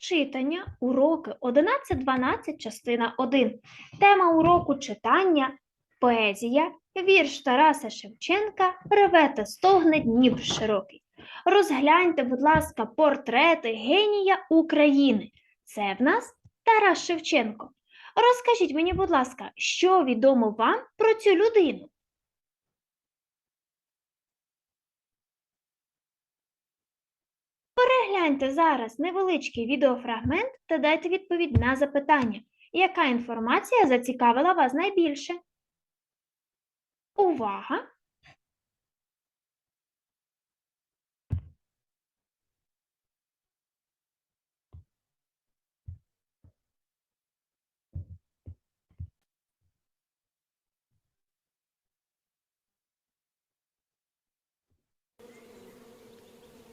Читання, уроки 11-12, частина 1. Тема уроку читання, поезія, вірш Тараса Шевченка Реве стогне Дніпр широкий. Розгляньте, будь ласка, портрети генія України. Це в нас Тарас Шевченко. Розкажіть мені, будь ласка, що відомо вам про цю людину? Перегляньте зараз невеличкий відеофрагмент та дайте відповідь на запитання. Яка інформація зацікавила вас найбільше? Увага!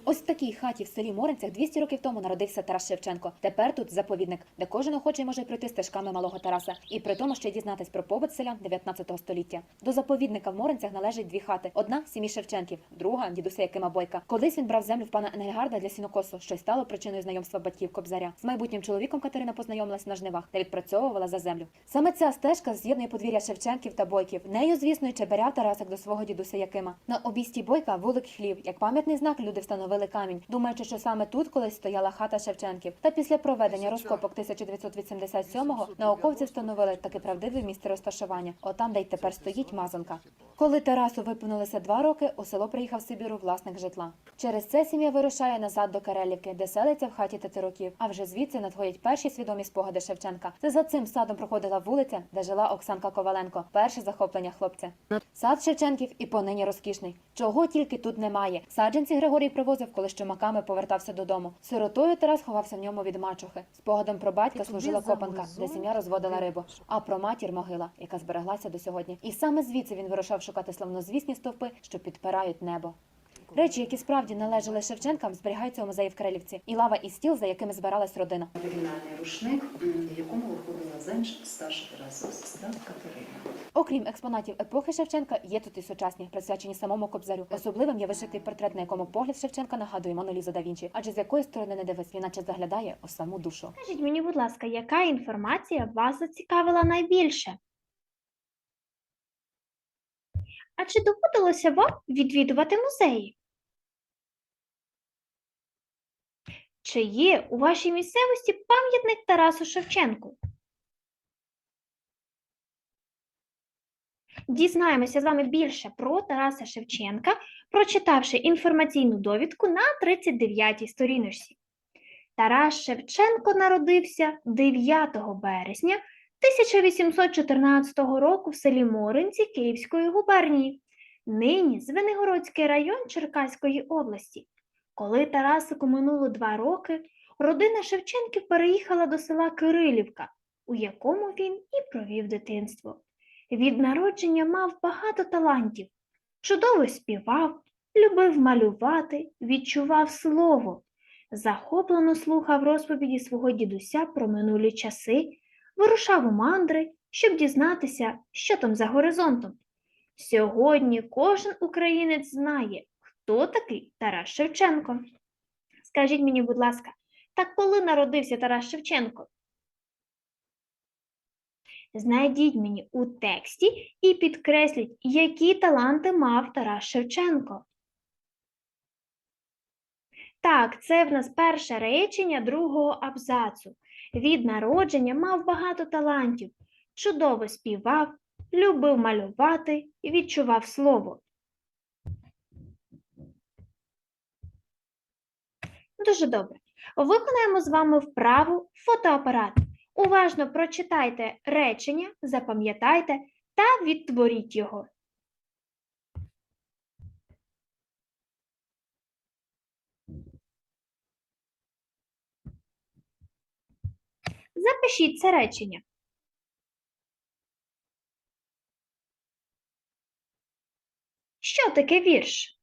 Ось в такій хаті в селі Моринцях 200 років тому народився Тарас Шевченко. Тепер тут заповідник, де кожен охочий може пройти стежками малого Тараса, і при тому ще й дізнатись про побут селян 19 століття. До заповідника в Моринцях належить дві хати: одна сім'ї Шевченків, друга дідуся Якима Бойка. Колись він брав землю в пана Енгельгарда для сінокосу, що й стало причиною знайомства батьків Кобзаря. З майбутнім чоловіком Катерина познайомилась на жнивах та відпрацьовувала за землю. Саме ця стежка з'єднує подвір'я Шевченків та Бойків. Нею, звісно, й чеберяв Тарасик до свого дідуся Якима. На обійсті Бойка вулик хлів. Як пам'ятний знак люди встановили камінь, думаючи, що саме тут колись стояла хата Шевченків. Та після проведення розкопок 1987-го науковці встановили таке правдиве місце розташування, отам, де й тепер стоїть мазанка. Коли Тарасу виповнилося два роки, у село приїхав Сибіру власник житла. Через це сім'я вирушає назад до Карелівки, де селиться в хаті Тетеруків. А вже звідси надходять перші свідомі спогади Шевченка. Це за цим садом проходила вулиця, де жила Оксанка Коваленко. Перше захоплення хлопця. Сад Шевченків і понині розкішний. Чого тільки тут немає. Саджанці Григорій привозив, коли щомаками повертався додому. Сиротою Тарас ховався в ньому від мачухи. Спогадом про батька служила копанка, де сім'я розводила рибу. А про матір могила, яка збереглася до сьогодні. І саме звідси він вирушав шукати славнозвісні стовпи, що підпирають небо. Речі, які справді належали Шевченкам, зберігаються у музеї в Крелівці, і лава і стіл, за якими збиралась родина. Оригінальний рушник, в якому виходила заміж старша сестра Катерина. Окрім експонатів епохи Шевченка, є тут і сучасні, присвячені самому Кобзарю. Особливим є вишитий портрет, на якому погляд Шевченка нагадує Монолізу да Вінчі, адже з якої сторони не дивись, він наче заглядає у саму душу. Скажіть мені, будь ласка, яка інформація вас зацікавила найбільше? А чи доводилося вам відвідувати музеї? Чи є у вашій місцевості пам'ятник Тарасу Шевченку? Дізнаємося з вами більше про Тараса Шевченка, прочитавши інформаційну довідку на 39-й сторіночці. Тарас Шевченко народився 9 березня 1814 року в селі Моринці Київської губернії, нині Звенигородський район Черкаської області. Коли Тарасику минуло два роки, родина Шевченків переїхала до села Кирилівка, у якому він і провів дитинство. Від народження мав багато талантів, чудово співав, любив малювати, відчував слово захоплено слухав розповіді свого дідуся про минулі часи, вирушав у мандри, щоб дізнатися, що там за горизонтом. Сьогодні кожен українець знає, хто такий Тарас Шевченко. Скажіть мені, будь ласка, так коли народився Тарас Шевченко? Знайдіть мені у тексті і підкресліть, які таланти мав Тарас Шевченко. Так, це в нас перше речення другого абзацу. Від народження мав багато талантів, чудово співав, любив малювати і відчував слово. Дуже добре. Виконаємо з вами вправу фотоапарат. Уважно прочитайте речення, запам'ятайте та відтворіть його. Запишіть це речення. Що таке вірш?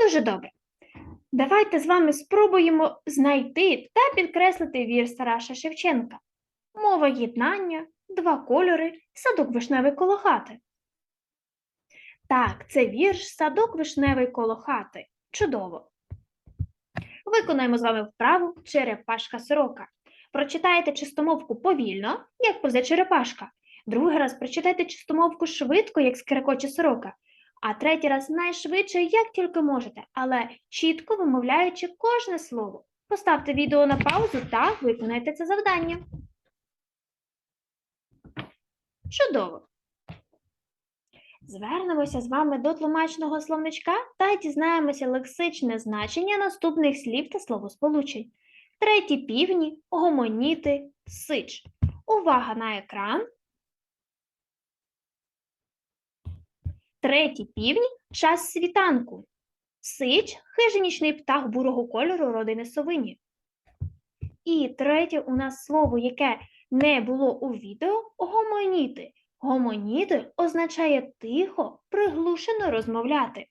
Дуже добре. Давайте з вами спробуємо знайти та підкреслити вірш Тараса Шевченка. Мова єднання, два кольори, садок вишневий коло хати. Так, це вірш Садок вишневий коло хати. Чудово. Виконаємо з вами вправу черепашка сорока. Прочитайте чистомовку повільно, як повзе черепашка. Другий раз прочитайте чистомовку швидко, як скрекоче сорока. А третій раз найшвидше, як тільки можете, але чітко вимовляючи кожне слово. Поставте відео на паузу та виконайте це завдання. Чудово! Звернемося з вами до тлумачного словничка та дізнаємося лексичне значення наступних слів та словосполучень. Треті півні, гомоніти, сич. Увага на екран. Треті півні час світанку. Сич хижинічний птах бурого кольору родини совині. І третє у нас слово, яке не було у відео гомоніти. Гомоніти означає тихо, приглушено розмовляти.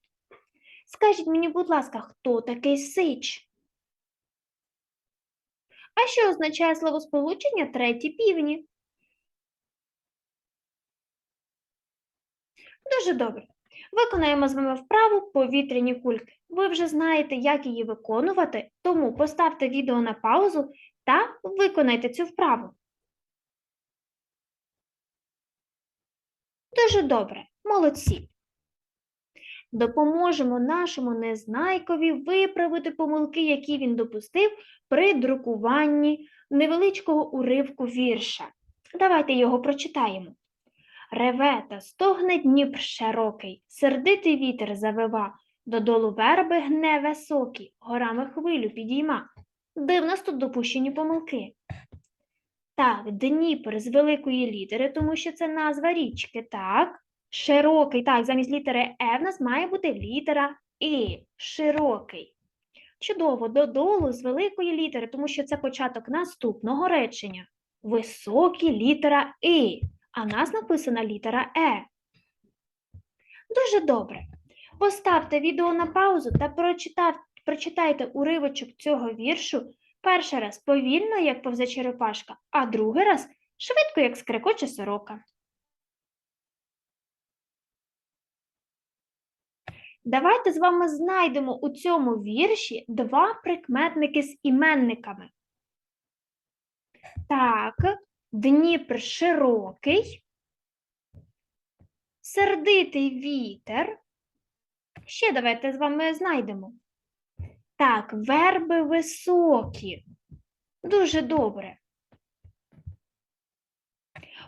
Скажіть мені, будь ласка, хто такий сич? А що означає словосполучення треті півні? Дуже добре. Виконаємо з вами вправу повітряні кульки. Ви вже знаєте, як її виконувати, тому поставте відео на паузу та виконайте цю вправу. Дуже добре, молодці. Допоможемо нашому незнайкові виправити помилки, які він допустив при друкуванні невеличкого уривку вірша. Давайте його прочитаємо. Реве та стогне Дніпр широкий, сердитий вітер завива, додолу верби гне високий, горами хвилю підійма. Нас тут допущені помилки? Так, Дніпр з великої літери, тому що це назва річки, так. Широкий, так, замість літери Е в нас має бути літера І. Широкий. Чудово, додолу з великої літери, тому що це початок наступного речення. Високий літера І, а в нас написана літера Е. Дуже добре. Поставте відео на паузу та прочитайте уривочок цього віршу перший раз повільно, як повзе черепашка, а другий раз швидко, як скрекоче сорока. Давайте з вами знайдемо у цьому вірші два прикметники з іменниками. Так, Дніпр широкий, сердитий вітер. Ще давайте з вами знайдемо. Так, верби високі. Дуже добре.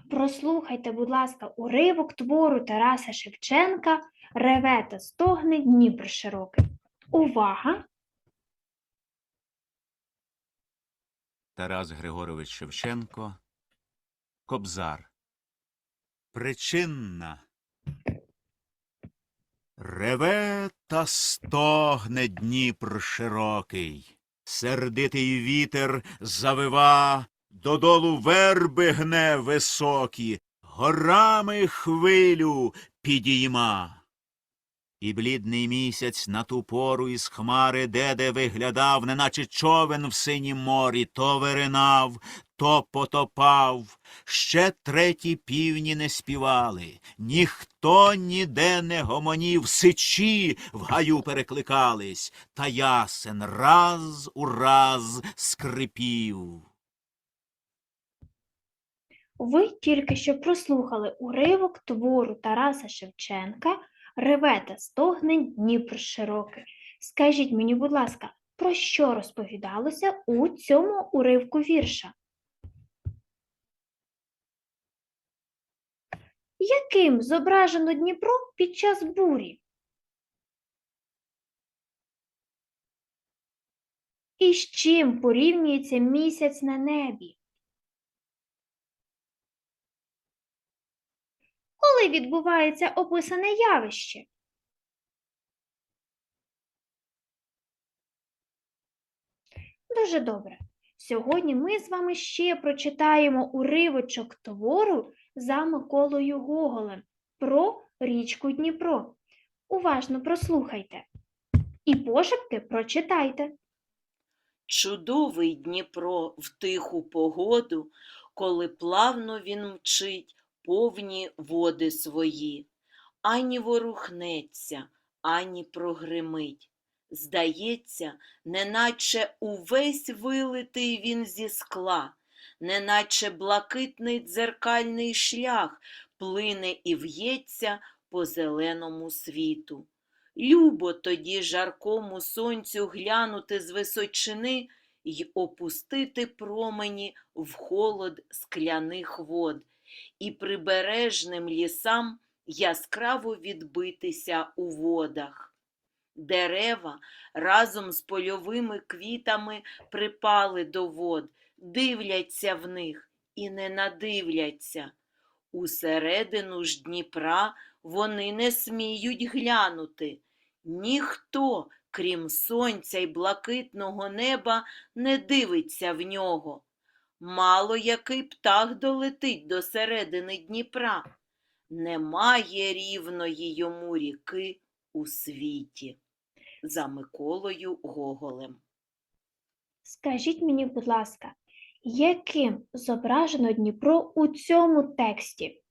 Прослухайте, будь ласка, уривок твору Тараса Шевченка Реве та стогне Дніпр широкий. Увага! Тарас Григорович Шевченко Кобзар. Причинна. Реве та стогне Дніпр широкий, сердитий вітер завива, додолу верби гне високі, горами хвилю підійма. І блідний місяць на ту пору із хмари де-де виглядав, неначе човен в синім морі, то виринав, то потопав. Ще треті півні не співали, ніхто ніде не гомонів, сичі в гаю перекликались, та ясен раз у раз скрипів. Ви тільки що прослухали уривок твору Тараса Шевченка Реве та стогне Дніпр широкий. Скажіть мені, будь ласка, про що розповідалося у цьому уривку вірша? Яким зображено Дніпро під час бурі? І з чим порівнюється місяць на небі? Коли відбувається описане явище? Дуже добре. Сьогодні ми з вами ще прочитаємо уривочок твору за Миколою Гоголем про річку Дніпро. Уважно прослухайте і пошепки прочитайте. Чудовий Дніпро в тиху погоду, коли плавно він мчить повні води свої, ані ворухнеться, ані прогримить. Здається, неначе увесь вилитий він зі скла, неначе блакитний дзеркальний шлях плине і в'ється по зеленому світу. Любо тоді жаркому сонцю глянути з височини й опустити промені в холод скляних вод, і прибережним лісам яскраво відбитися у водах. Дерева разом з польовими квітами припали до вод, дивляться в них і не надивляться. Усередину ж Дніпра вони не сміють глянути. Ніхто, крім сонця й блакитного неба, не дивиться в нього. Мало який птах долетить до середини Дніпра. Немає рівної йому ріки у світі. За Миколою Гоголем. Скажіть мені, будь ласка, яким зображено Дніпро у цьому тексті?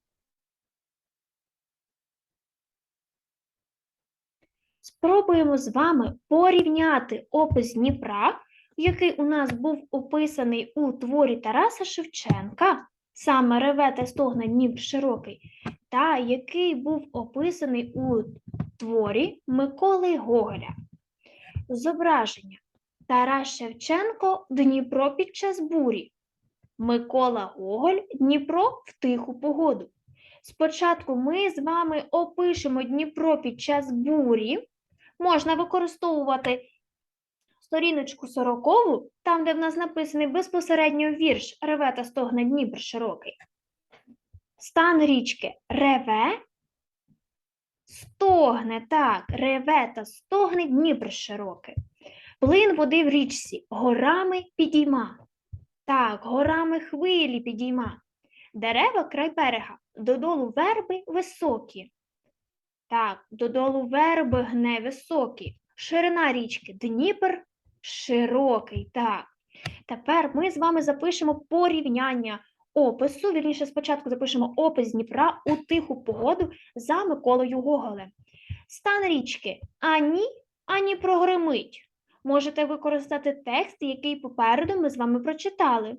Спробуємо з вами порівняти опис Дніпра, який у нас був описаний у творі Тараса Шевченка, саме реве та стогне Дніпр широкий, та який був описаний у творі Миколи Гоголя. Зображення. Тарас Шевченко Дніпро під час бурі. Микола Гоголь Дніпро в тиху погоду. Спочатку ми з вами опишемо Дніпро під час бурі. Можна використовувати сторіночку сорокову, там, де в нас написаний безпосередньо вірш Реве та стогне Дніпр широкий. Стан річки реве, стогне, так, реве та стогне Дніпр широкий. Плин води в річці горами підійма. Так, горами хвилі підійма. Дерева край берега, додолу верби високі. Так, додолу верби гне високі. Ширина річки Дніпр широкий. Так. Тепер ми з вами запишемо порівняння опису. Вірніше, спочатку запишемо опис Дніпра у тиху погоду за Миколою Гоголем. Стан річки ані, ані прогримить можете використати текст, який попереду ми з вами прочитали.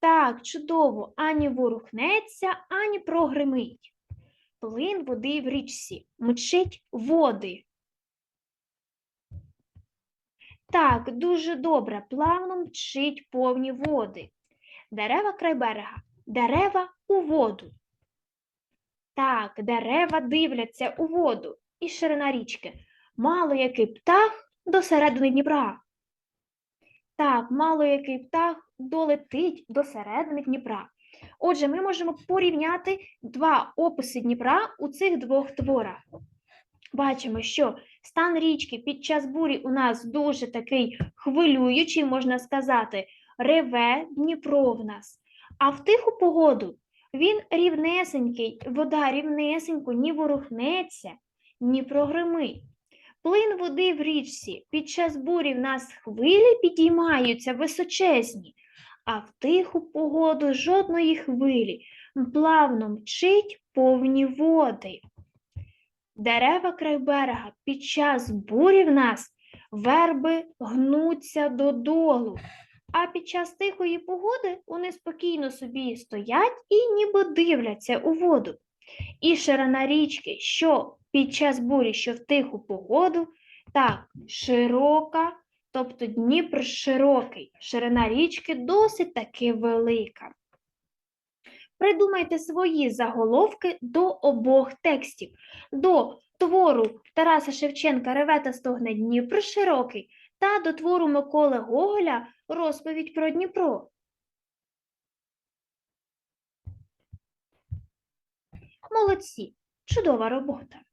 Так, чудово, ані ворухнеться, ані прогримить. Плин води в річці, мчить води. Так, дуже добре, плавно мчить повні води. Дерева край берега, дерева у воду. Так, дерева дивляться у воду і ширина річки. Мало який птах до середини Дніпра. Так, мало який птах долетить до середини Дніпра. Отже, ми можемо порівняти два описи Дніпра у цих двох творах. Бачимо, що стан річки під час бурі у нас дуже такий хвилюючий, можна сказати, реве Дніпро в нас. А в тиху погоду він рівнесенький, вода рівнесенько, ні ворухнеться, ні прогримить. Плин води в річці під час бурі в нас хвилі підіймаються височезні, а в тиху погоду жодної хвилі плавно мчить повні води. Дерева край берега під час бурі в нас верби гнуться додолу, а під час тихої погоди вони спокійно собі стоять і ніби дивляться у воду. І ширина річки, що під час бурі, що в тиху погоду, так, широка, тобто Дніпр широкий, ширина річки досить таки велика. Придумайте свої заголовки до обох текстів. До твору Тараса Шевченка Реве та стогне Дніпр широкий та до твору Миколи Гоголя Розповідь про Дніпро. Молодці! Чудова робота!